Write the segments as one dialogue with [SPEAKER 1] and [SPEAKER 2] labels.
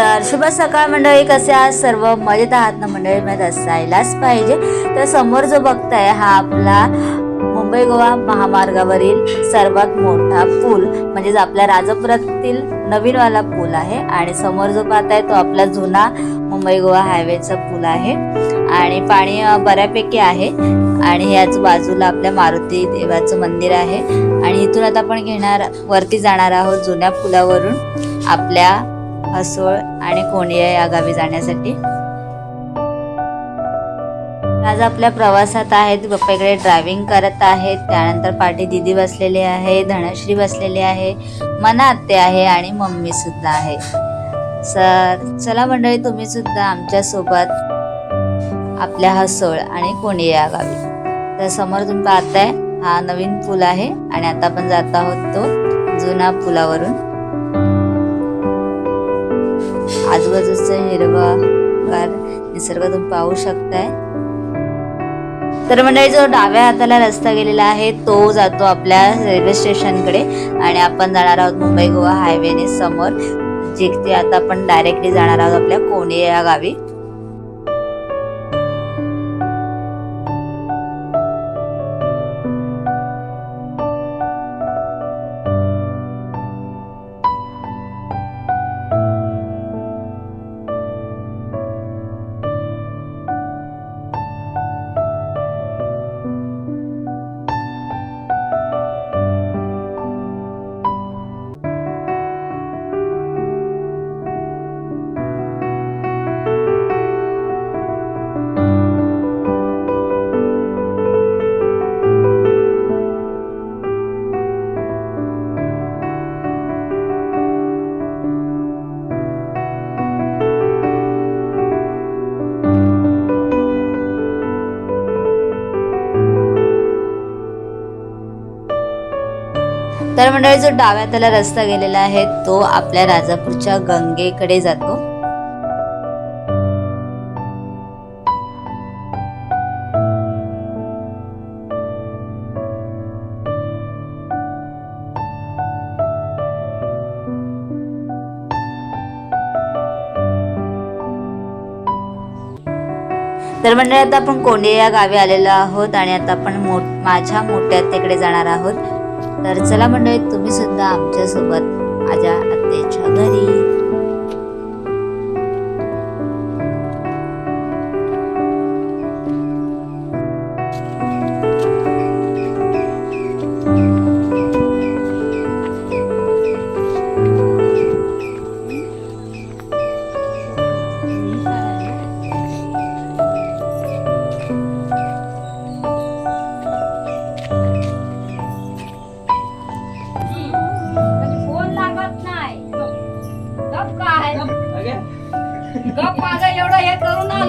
[SPEAKER 1] तर शुभ सकाळ मंडळी कसे आहात सर्व मजेत आहात ना मंडळी? मजेत असायलाच पाहिजे. तर समोर जो बघताय हा आपला मुंबई गोवा महामार्गावरील सर्वात मोठा पूल म्हणजेच आपल्या राजापुरातील नवीनवाला पूल आहे. आणि समोर जो पाहताय तो आपला जुना मुंबई गोवा हायवेचा पूल आहे. आणि पाणी बऱ्यापैकी आहे. आणि याच बाजूला आपल्या मारुती देवाचं मंदिर आहे. आणि इथून आता आपण घेणार वरती जाणार आहोत जुन्या पुलावरून आपल्या हसोळ आणि कोंडिया या गावी जाण्यासाठी. आज आपल्या प्रवासात आहेत पप्पाकडे ड्रायव्हिंग करत आहेत त्यानंतर पाठी दिदी बसलेली आहे धनश्री बसलेली आहे मना आत्ते आहे आणि मम्मी सुद्धा आहे. सर चला मंडळी तुम्ही सुद्धा आमच्यासोबत आपल्या हसोळ आणि कोणी या गावी. तर समोर तुम्ही पाहताय हा नवीन पूल आहे आणि आता आपण जात आहोत तो जुना पुलावरून. आजूबाजूचं हिरवागार निसर्ग तुम्ही पाहू शकताय. तर मंडळी जो डाव्या हाताला रस्ता गेलेला आहे तो जातो आपल्या रेल्वे स्टेशनकडे आणि आपण जाणार आहोत मुंबई गोवा हायवेने समोर जिथे आता आपण डायरेक्टली जाणार आहोत आपल्या कोंडिया या गावी. तर मंडळी जो डाव्या त्याला रस्ता गेलेला आहे तो आपल्या राजापूरच्या गंगेकडे जातो. तर मंडळी आता आपण कोंडे या गावी आलेलो आहोत आणि आता आपण मोठ माझ्या मोठ्या तिकडे जाणार आहोत. तर चला मंडळी तुम्ही सुद्धा आमच्यासोबत माझ्या आत्याच्या घरी.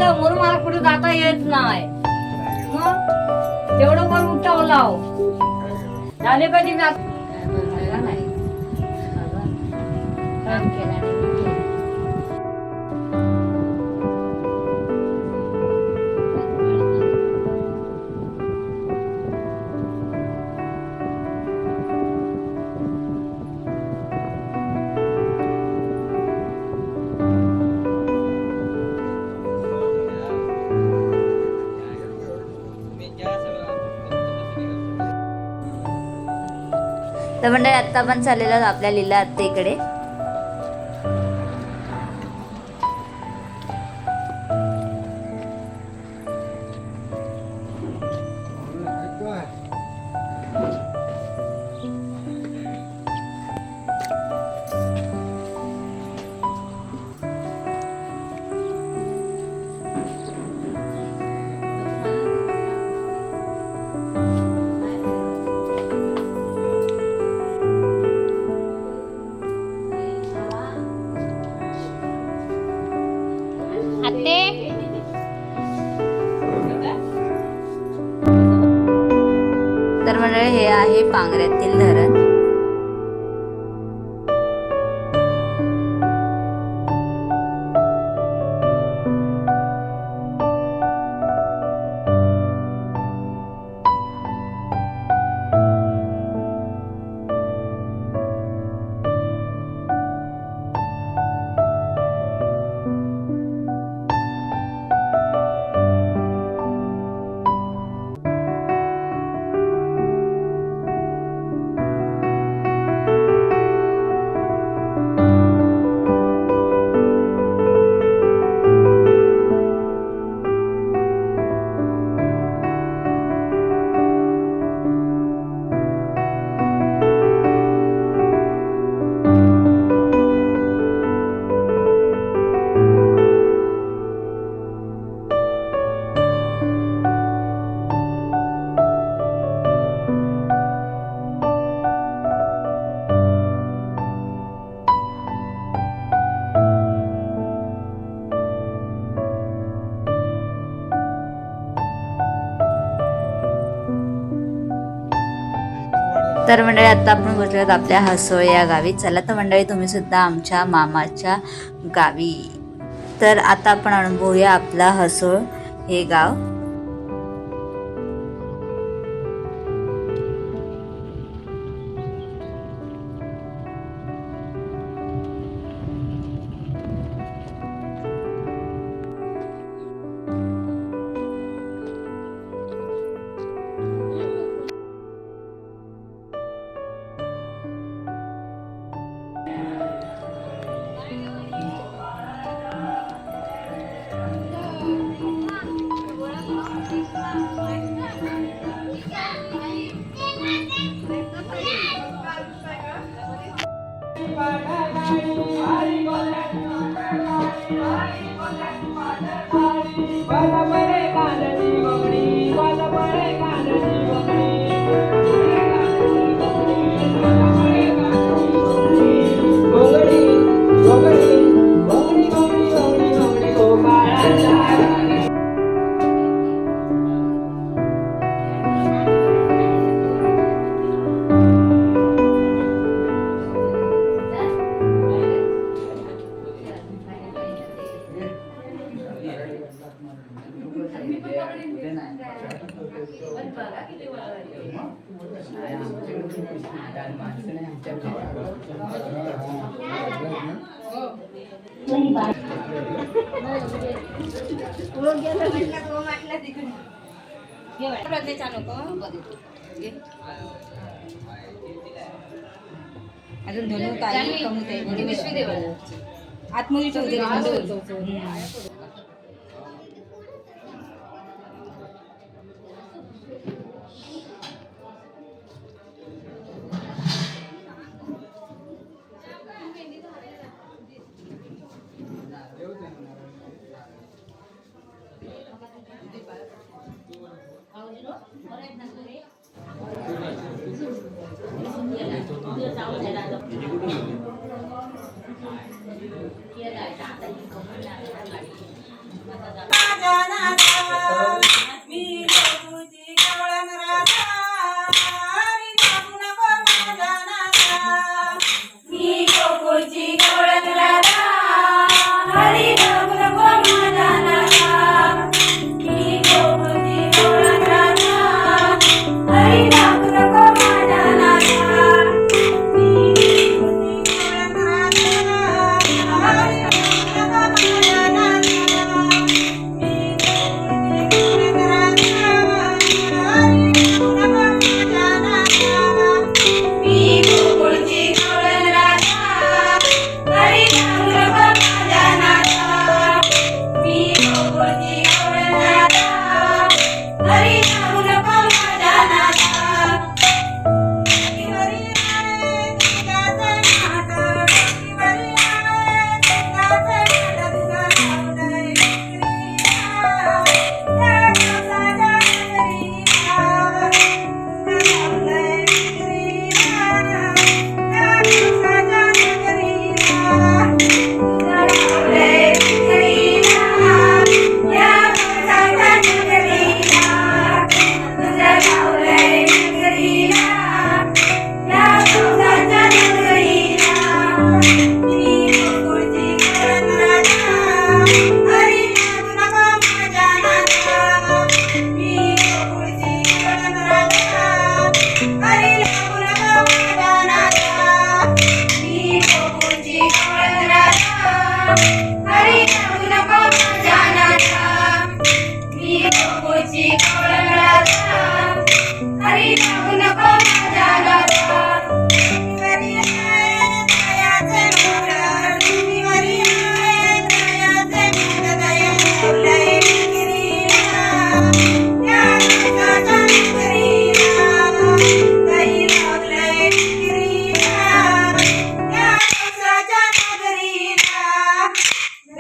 [SPEAKER 2] झालं आलं म्हणून मला कुठे जाता येत नाही. मग? तेवढं पण उठवला. झाले कधी नाही काम केलं आत्ता
[SPEAKER 1] पण मंडळी आता आपण चाललेलो आपल्या लीला आत्तेकडे. मंडळी हे आहे पांगऱ्यातील धरण. तर मंडळी आता आपण बसलो आपल्या हसोळ या गावी. चला तर मंडळी तुम्ही सुद्धा आमच्या मामाच्या गावी. तर आता आपण अनुभवूया आपला हसोळ हे गाव.
[SPEAKER 2] अजून धनु आतमध्ये ठेवते.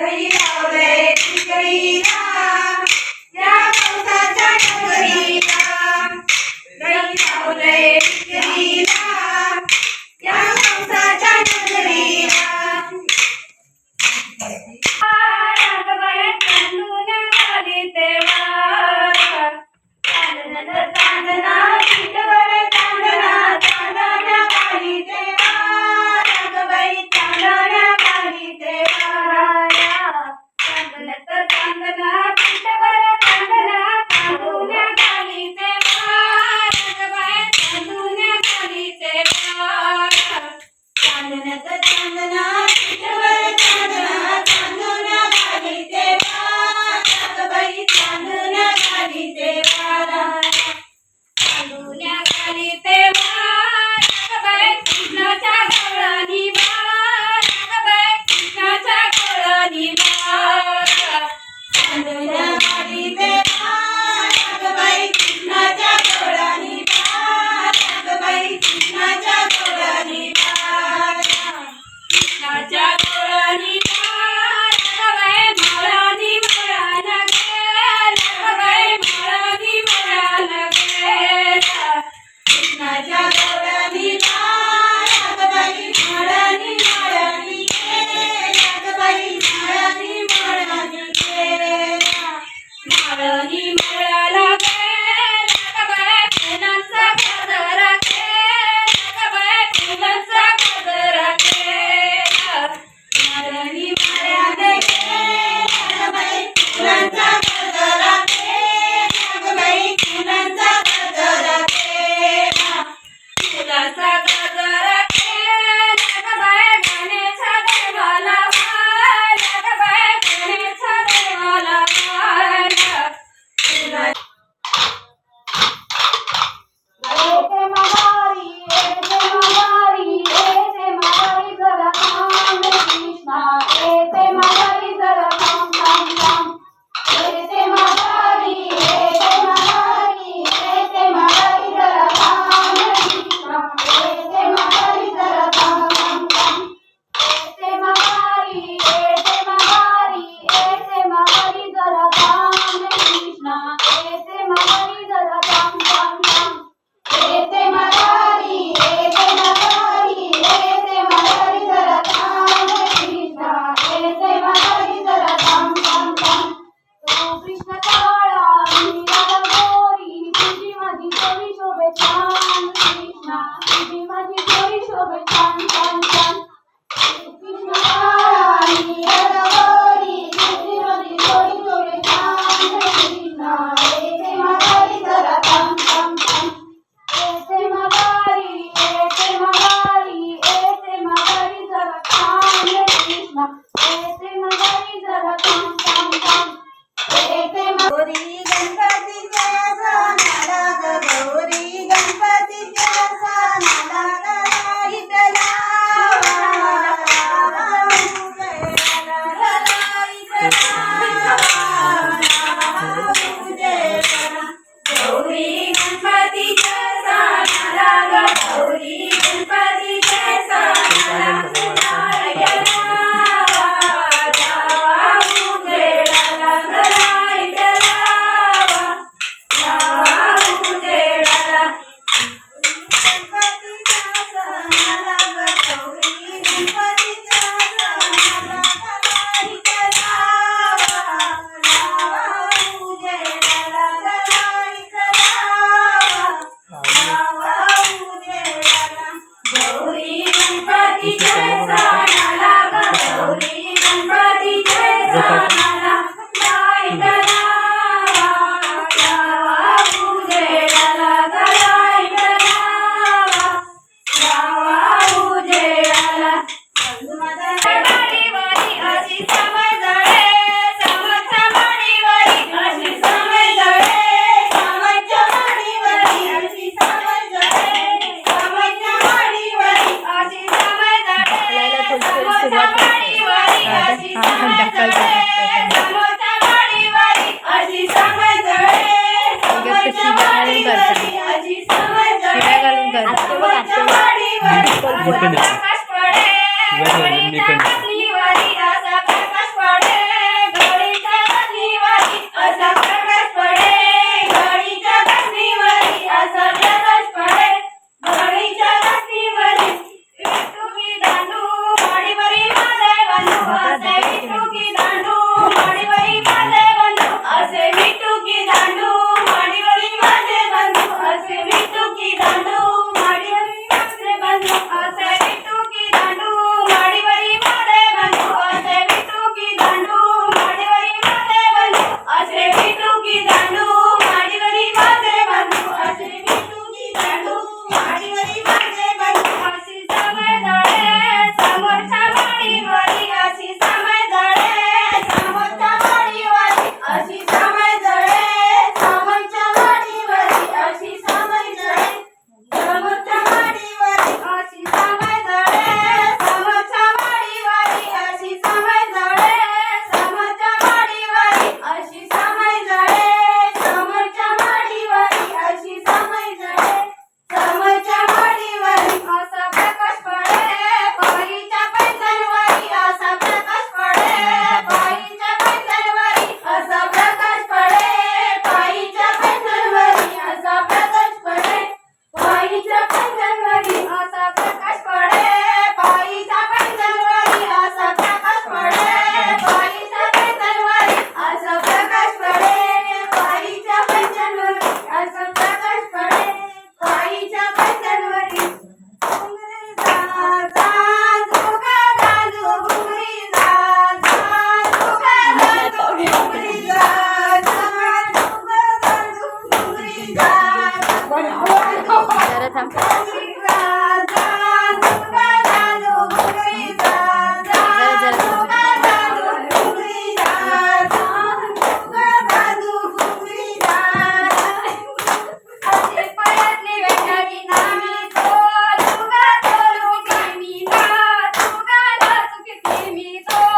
[SPEAKER 2] દઈએ
[SPEAKER 3] આવડે કરી ప్రయత్నాలు
[SPEAKER 2] Oh.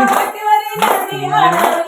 [SPEAKER 2] टक्केवारी